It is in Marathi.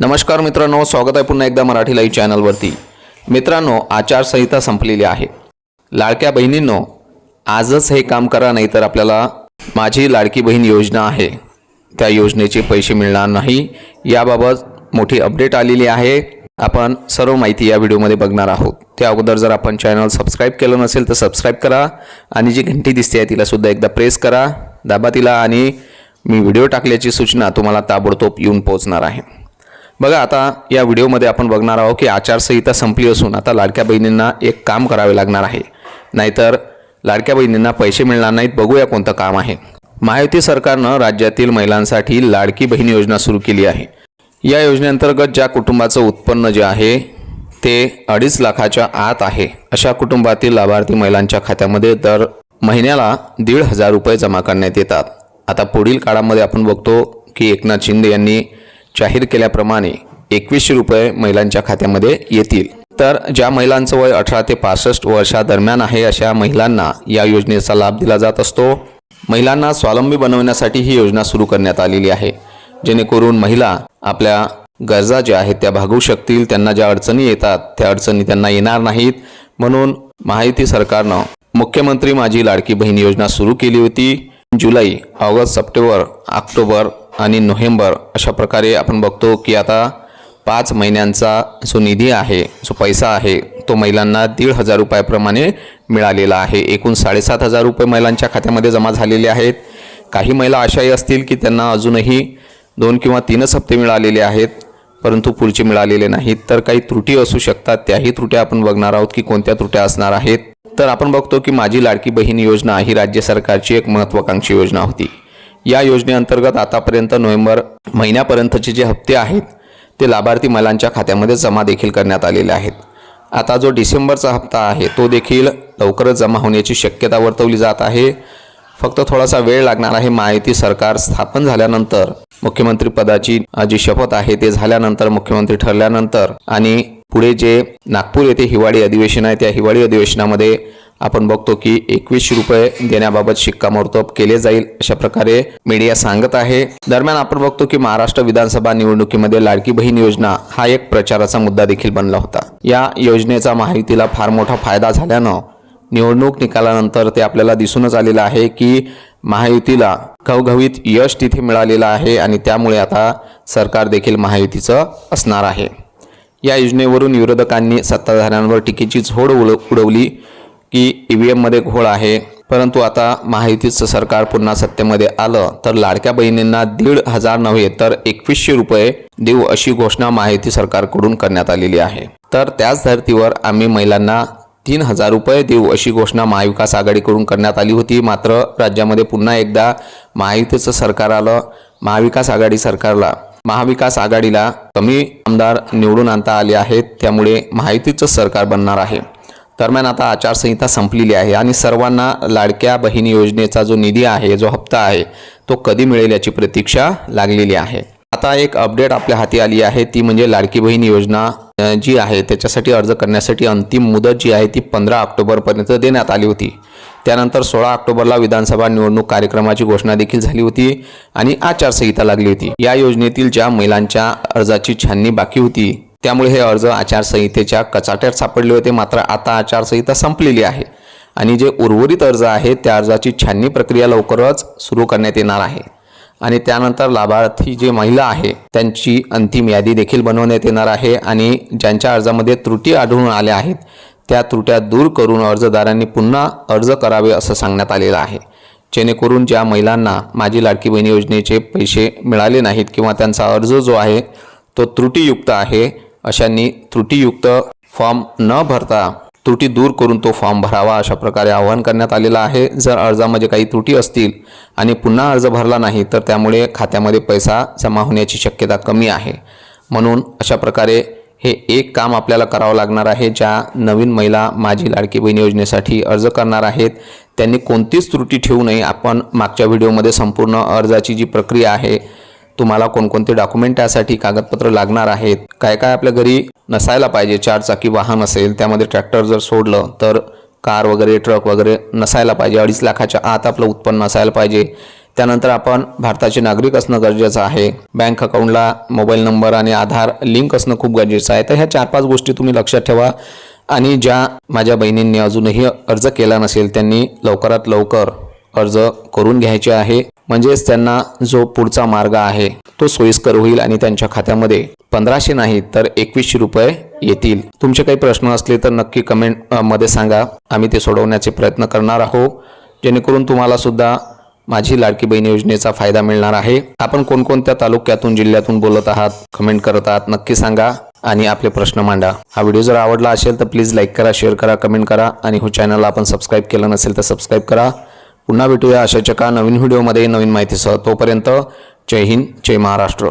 नमस्कार मित्रांनो स्वागत आहे पुन्हा एकदा मराठी लाईव्ह चॅनलवरती. मित्रांनो आचारसंहिता संपलेली आहे. लाडक्या बहिणींनो आजच हे काम करा नाही तर आपल्याला माझी लाडकी बहीण योजना आहे. त्या योजनेचे पैसे मिळणार नाही. याबाबत मोठी अपडेट आलेली आहे. आपण सर्व माहिती या व्हिडिओमध्ये बघणार आहोत. त्या अगोदर जर आपण चॅनल सबस्क्राईब केलं नसेल तर सबस्क्राईब करा. आणि जी घंटी दिसते आहे तिलासुद्धा एकदा प्रेस करा. दाबा तिला आणि मी व्हिडिओ टाकल्याची सूचना तुम्हाला ताबडतोब येऊन पोहोचणार आहे. बघा आता या व्हिडिओमध्ये आपण बघणार आहोत की आचारसंहिता संपली असून आता लाडक्या बहिणींना एक काम करावे लागणार आहे. नाहीतर लाडक्या बहिणींना पैसे मिळणार नाहीत बघूया कोणतं काम आहे. महायुती सरकारनं राज्यातील महिलांसाठी लाडकी बहीण योजना सुरू केली आहे. या योजनेअंतर्गत ज्या कुटुंबाचं उत्पन्न जे आहे ते अडीच लाखाच्या आत आहे. अशा कुटुंबातील लाभार्थी महिलांच्या खात्यामध्ये दर महिन्याला दीड हजार रुपये जमा करण्यात येतात. आता पुढील काळामध्ये आपण बघतो की एकनाथ शिंदे यांनी जाहीर केल्याप्रमाणे एकवीसशे रुपये महिलांच्या खात्यामध्ये येतील. तर ज्या महिलांचं वय अठरा ते पासष्ट वर्षादरम्यान आहे अशा महिलांना या योजनेचा लाभ दिला जात असतो. महिलांना स्वावलंबी बनवण्यासाठी ही योजना सुरू करण्यात आलेली आहे. जेणेकरून महिला आपल्या गरजा ज्या आहेत त्या भागवू शकतील त्यांना ज्या अडचणी येतात त्या अडचणी त्यांना येणार नाहीत. म्हणून माहिती सरकारनं मुख्यमंत्री माझी लाडकी बहीण योजना सुरू केली होती. जुलै ऑगस्ट सप्टेंबर ऑक्टोबर आणि नोव्हेंबर अशा प्रकारे आपण बघतो की आता पाच महिन्यांचा जो निधी आहे जो पैसा आहे तो महिलांना दीड हजार रुपयाप्रमाणे मिळालेला आहे. एकूण साडेसात हजार रुपये महिलांच्या खात्यामध्ये जमा झालेले आहेत. काही महिला अशाही असतील की त्यांना अजूनही दोन किंवा तीनच हप्ते मिळालेले आहेत परंतु पुढचे मिळालेले नाहीत. तर काही त्रुटी असू शकतात त्याही त्रुट्या आपण बघणार आहोत की कोणत्या त्रुट्या असणार आहेत. तर आपण बघतो की माझी लाडकी बहीण योजना ही राज्य सरकारची एक महत्त्वाकांक्षी योजना होती. या योजनेअंतर्गत आतापर्यंत नोव्हेंबर महिन्यापर्यंतचे जे हप्ते आहेत ते लाभार्थी महिलांच्या खात्यामध्ये जमा देखील करण्यात आलेले आहेत. आता जो डिसेंबरचा हप्ता आहे तो देखील लवकरच जमा होण्याची शक्यता वर्तवली जात आहे. फक्त थोडासा वेळ लागणार आहे माहिती सरकार स्थापन झाल्यानंतर मुख्यमंत्री पदाची जी शपथ आहे ते झाल्यानंतर मुख्यमंत्री ठरल्यानंतर आणि पुढे जे नागपूर येथे हिवाळी अधिवेशन आहे त्या हिवाळी अधिवेशनामध्ये आपण बघतो की एकवीसशे रुपये देण्याबाबत शिक्कामोर्तब केले जाईल अशा प्रकारे मीडिया सांगत आहे. दरम्यान आपण बघतो की महाराष्ट्र विधानसभा निवडणुकीमध्ये लाडकी बहीण योजना हा एक प्रचाराचा मुद्दा देखील बनला होता. या योजनेचा महायुतीला फार मोठा फायदा झाल्यानं निवडणूक निकालानंतर ते आपल्याला दिसूनच आलेलं आहे की महायुतीला घवघवीत यश तिथे मिळालेलं आहे आणि त्यामुळे आता सरकार देखील महायुतीचं असणार आहे. या योजनेवरून विरोधकांनी सत्ताधाऱ्यांवर टीकेची झोड उड उडवली. की ई व्ही एममध्ये घोळ आहे. परंतु आता महायुतीचं सरकार पुन्हा सत्तेमध्ये आलं तर लाडक्या बहिणींना दीड हजार नव्हे तर एकवीसशे रुपये देऊ अशी घोषणा महायुती सरकारकडून करण्यात आलेली आहे. तर त्याच धर्तीवर आम्ही महिलांना तीन हजार रुपये देऊ अशी घोषणा महाविकास आघाडीकडून करण्यात आली होती. मात्र राज्यामध्ये पुन्हा एकदा महायुतीचं सरकार आलं. महाविकास आघाडी सरकारला महाविकास आघाडीला कमी आमदार निवडून आणता आले आहेत. त्यामुळे महायुतीचं सरकार बनणार आहे. दरम्यान आता आचारसंहिता संपलेली आहे आणि सर्वांना लाडक्या बहिणी योजनेचा जो निधी आहे जो हप्ता आहे तो कधी मिळेल याची प्रतीक्षा लागलेली आहे. आता एक अपडेट आपल्या हाती आली आहे ती म्हणजे लाडकी बहीण योजना जी आहे त्याच्यासाठी अर्ज करण्यासाठी अंतिम मुदत जी आहे ती पंधरा ऑक्टोबरपर्यंत देण्यात आली होती. त्यानंतर सोळा ऑक्टोबरला विधानसभा निवडणूक कार्यक्रमाची घोषणा देखील झाली होती आणि आचारसंहिता लागली होती. या योजनेतील ज्या महिलांच्या अर्जाची छाननी बाकी होती त्यामुळे हे अर्ज आचारसंहितेच्या कचाट्यात सापडले होते. मात्र आता आचारसंहिता संपलेली आहे आणि जे उर्वरित अर्ज आहेत त्या अर्जाची छाननी प्रक्रिया लवकरच सुरू करण्यात येणार आहे. आणि त्यानंतर लाभार्थी जे महिला आहे त्यांची अंतिम यादी देखील बनवण्यात येणार आहे आणि ज्यांच्या अर्जामध्ये त्रुटी आढळून आल्या आहेत त्या त्रुट्या दूर करून अर्जदारांनी पुन्हा अर्ज करावे असं सांगण्यात आलेलं आहे. जेणेकरून ज्या महिलांना माझी लाडकी बहीण योजनेचे पैसे मिळाले नाहीत किंवा त्यांचा अर्ज जो आहे तो त्रुटीयुक्त आहे अशांनी त्रुटीयुक्त फॉर्म न भरता त्रुटी दूर करून तो फॉर्म भरावा अशा प्रकारे आवाहन करण्यात आलेलं आहे. जर अर्जामध्ये काही त्रुटी असतील आणि पुन्हा अर्ज भरला नाही तर त्यामुळे खात्यामध्ये पैसा जमा होण्याची शक्यता कमी आहे. म्हणून अशा प्रकारे हे एक काम आपल्याला करावं लागणार आहे ज्या नवीन महिला माझी लाडकी बहीण योजनेसाठी अर्ज करणार आहेत. त्यांनी कोणतीच त्रुटी ठेवू नये. आपण मागच्या व्हिडिओमध्ये संपूर्ण अर्जाची जी प्रक्रिया आहे तुम्हाला कोणकोणते डॉक्युमेंट त्यासाठी कागदपत्र लागणार आहेत? काय काय आपल्या घरी नसायला पाहिजे? चार चाकी वाहन असेल त्यामध्ये ट्रॅक्टर जर सोडलं तर कार वगैरे ट्रक वगैरे नसायला पाहिजे. अडीच लाखाच्या आत आपलं उत्पन्न असायला पाहिजे. त्यानंतर आपण भारताचे नागरिक असणं गरजेचं आहे. बँक अकाउंटला मोबाईल नंबर आणि आधार लिंक असणं खूप गरजेचं आहे. तर ह्या चार पाच गोष्टी तुम्ही लक्षात ठेवा. आणि ज्या माझ्या बहिणींनी अजूनही अर्ज केला नसेल त्यांनी लवकरात लवकर अर्ज करून घ्यायचे आहे. म्हणजेच त्यांना जो पुढचा मार्ग आहे तो सोयीस्कर होईल आणि त्यांच्या खात्यामध्ये पंधराशे नाही तर एकवीसशे रुपये येतील. तुमचे काही प्रश्न असले तर नक्की कमेंटमध्ये सांगा. आम्ही ते सोडवण्याचे प्रयत्न करणार आहोत. जेणेकरून तुम्हाला सुद्धा माझी लाडकी बहीण योजनेचा फायदा मिळणार आहे. आपण कोणकोणत्या तालुक्यातून जिल्ह्यातून बोलत आहात कमेंट करत आहात नक्की सांगा आणि आपले प्रश्न मांडा. हा व्हिडिओ जर आवडला असेल तर प्लीज लाईक करा शेअर करा कमेंट करा आणि हो चॅनलला आपण सबस्क्राईब केलं नसेल तर सबस्क्राईब करा. पुन्हा भेटूया अशाच एका नवीन व्हिडिओमध्ये नवीन माहितीसह. तोपर्यंत जय हिंद जय महाराष्ट्र.